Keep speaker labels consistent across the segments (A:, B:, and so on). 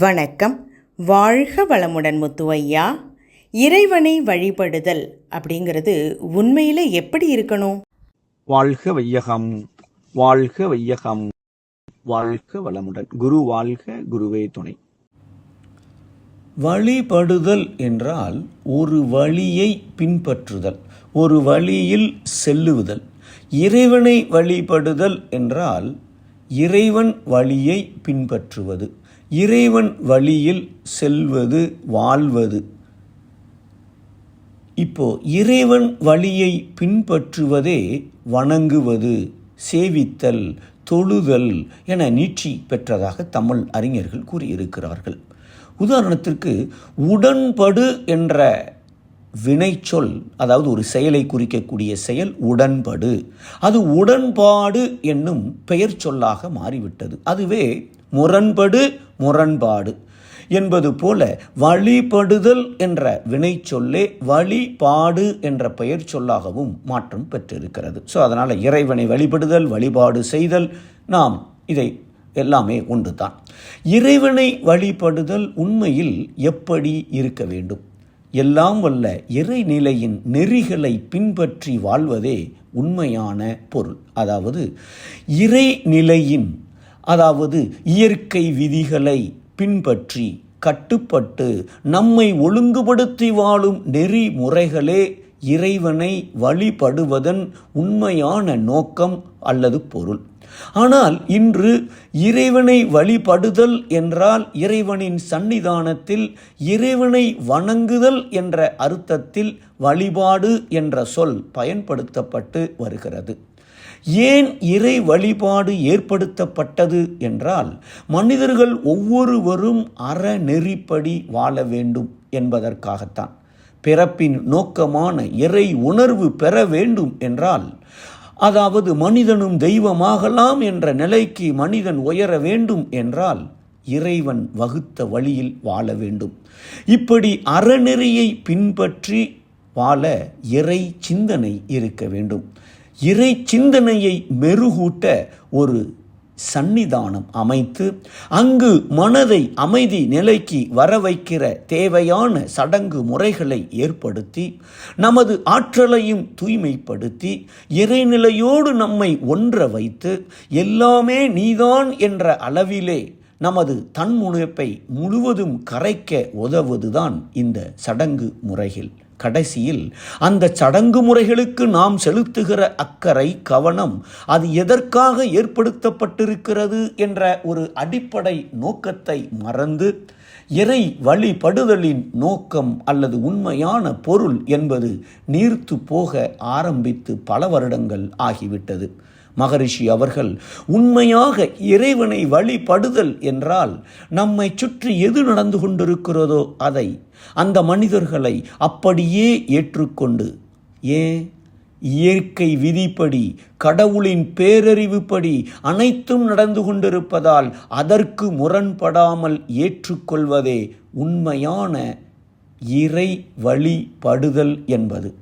A: வணக்கம். வாழ்க வளமுடன் முத்துவையா. இறைவனை வழிபடுதல் அப்படிங்கிறது உண்மையில எப்படி இருக்கணும்?
B: வாழ்க வையகம் வாழ்க வையகம் வாழ்க வளமுடன். குரு வாழ்க குருவே துணை.
C: வழிபடுதல் என்றால் ஒரு வழியை பின்பற்றுதல் ஒரு வழியில் செல்லுதல். இறைவனை வழிபடுதல் என்றால் இறைவன் வழியை பின்பற்றுவது. இறைவன் வழியில் செல்வது வாழ்வது. இப்போ இறைவன் வழியை பின்பற்றுவதே வணங்குவது சேவித்தல் தொழுதல் என நீட்சி பெற்றதாக தமிழ் அறிஞர்கள் கூறியிருக்கிறார்கள். உதாரணத்திற்கு உடன்படு என்ற வினைச்சொல் அதாவது ஒரு செயலை குறிக்கக்கூடிய செயல் உடன்படு. அது உடன்பாடு என்னும் பெயர் சொல்லாக மாறிவிட்டது. அதுவே முரண்படு முரண்பாடு என்பது போல வழிபடுதல் என்ற வினைச்சொல்லே வழிபாடு என்ற பெயர் சொல்லாகவும் மாற்றம் பெற்றிருக்கிறது. ஸோ அதனால் இறைவனை வழிபடுதல் வழிபாடு செய்தல் நாம் இதை எல்லாமே ஒன்றுதான் இறைவனை வழிபடுதல் உண்மையில் எப்படி இருக்க வேண்டும்? எல்லாம் வல்ல இறைநிலையின் நெறிகளை பின்பற்றி வாழ்வதே உண்மையான பொருள். அதாவது இறைநிலையின் அதாவது இயற்கை விதிகளை பின்பற்றி கட்டுப்பட்டு நம்மை ஒழுங்குபடுத்தி வாழும் நெறிமுறைகளே இறைவனை வழிபடுவதன் உண்மையான நோக்கம் அல்லது பொருள். ஆனால் இன்று இறைவனை வழிபடுதல் என்றால் இறைவனின் சன்னிதானத்தில் இறைவனை வணங்குதல் என்ற அர்த்தத்தில் வழிபாடு என்ற சொல் பயன்படுத்தப்பட்டு வருகிறது. ஏன் இறை வழிபாடு ஏற்படுத்தப்பட்டது என்றால் மனிதர்கள் ஒவ்வொருவரும் அறநெறிப்படி வாழ வேண்டும் என்பதற்காகத்தான். பிறப்பின் நோக்கமான இறை உணர்வு பெற வேண்டும் என்றால் அதாவது மனிதனும் தெய்வமாகலாம் என்ற நிலைக்கு மனிதன் உயர வேண்டும் என்றால் இறைவன் வகுத்த வழியில் வாழ வேண்டும். இப்படி அறநெறியை பின்பற்றி வாழ இறை சிந்தனை இருக்க வேண்டும். இறை சிந்தனையை மெருகூட்ட ஒரு சன்னிதானம் அமைத்து அங்கு மனதை அமைதி நிலைக்கு வர வைக்கிற தேவையான சடங்கு முறைகளை ஏற்படுத்தி நமது ஆற்றலையும் தூய்மைப்படுத்தி இறைநிலையோடு நம்மை ஒன்ற வைத்து எல்லாமே நீதான் என்ற அளவிலே நமது தன்முனைப்பை முழுவதும் கரைக்க உதவுவதுதான் இந்த சடங்கு முறைகள். கடைசியில் அந்த சடங்கு முறைகளுக்கு நாம் செலுத்துகிற அக்கறை கவனம் அது எதற்காக ஏற்படுத்தப்பட்டிருக்கிறது என்ற ஒரு அடிப்படை நோக்கத்தை மறந்து இறை வழிபடுதலின் நோக்கம் அல்லது உண்மையான பொருள் என்பது நீர்த்து போக ஆரம்பித்து பல வருடங்கள் ஆகிவிட்டது. மகரிஷி அவர்கள் உண்மையாக இறைவனை வழிபடுதல் என்றால் நம்மை சுற்றி எது நடந்து கொண்டிருக்கிறதோ அதை அந்த மனிதர்களை அப்படியே ஏற்றுக்கொண்டு ஏன் இயற்கை விதிப்படி கடவுளின் பேரறிவுப்படி அனைத்தும் நடந்து கொண்டிருப்பதால் அதற்கு முரண்படாமல் ஏற்றுக்கொள்வதே உண்மையான இறை வழிபடுதல் என்பது.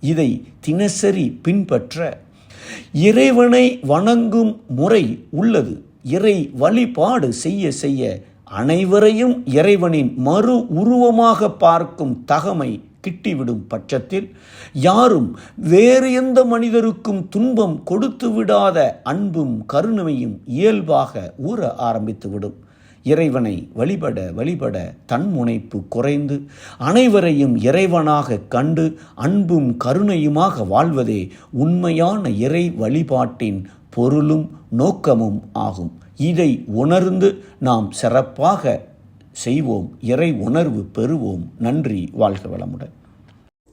C: இதை தினசரி பின்பற்ற இறைவனை வணங்கும் முறை உள்ளது. இறை வழிபாடு செய்ய செய்ய அனைவரையும் இறைவனின் மறு உருவமாக பார்க்கும் தகமை கிட்டிவிடும் பட்சத்தில் யாரும் வேறு எந்த மனிதருக்கும் துன்பம் கொடுத்து விடாத அன்பும் கருணையும் இயல்பாக ஊற ஆரம்பித்துவிடும். இறைவனை வழிபட வழிபட தன்முனைப்பு குறைந்து அனைவரையும் இறைவனாக கண்டு அன்பும் கருணையுமாக வாழ்வதே உண்மையான இறை வழிபாட்டின் பொருளும் நோக்கமும் ஆகும். இதை உணர்ந்து நாம் சிறப்பாக செய்வோம். இறை உணர்வு பெறுவோம். நன்றி. வாழ்க வளமுடன்.